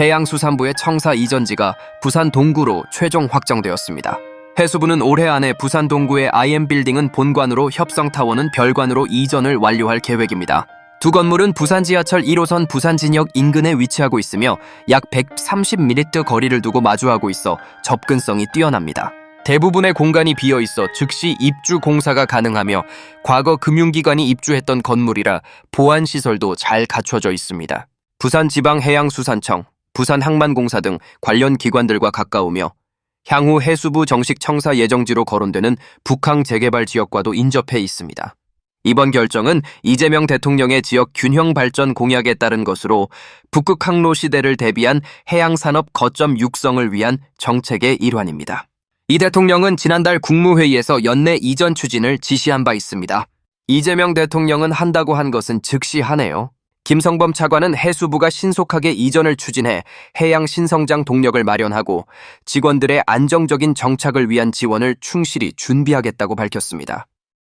해양수산부의 청사 이전지가 부산 동구로 최종 확정되었습니다. 해수부는 올해 안에 부산 동구의 IM빌딩은 본관으로 협성타워는 별관으로 이전을 완료할 계획입니다. 두 건물은 부산 지하철 1호선 부산진역 인근에 위치하고 있으며 약 130m 거리를 두고 마주하고 있어 접근성이 뛰어납니다. 대부분의 공간이 비어 있어 즉시 입주 공사가 가능하며 과거 금융기관이 입주했던 건물이라 보안 시설도 잘 갖춰져 있습니다. 부산지방해양수산청, 부산항만공사 등 관련 기관들과 가까우며 향후 해수부 정식 청사 예정지로 거론되는 북항 재개발 지역과도 인접해 있습니다. 이번 결정은 이재명 대통령의 지역 균형 발전 공약에 따른 것으로 북극 항로 시대를 대비한 해양 산업 거점 육성을 위한 정책의 일환입니다. 이 대통령은 지난달 국무회의에서 연내 이전 추진을 지시한 바 있습니다. 이재명 대통령은 한다고 한 것은 즉시 하네요. 김성범 차관은 해수부가 신속하게 이전을 추진해 해양 신성장 동력을 마련하고 직원들의 안정적인 정착을 위한 지원을 충실히 준비하겠다고 밝혔습니다.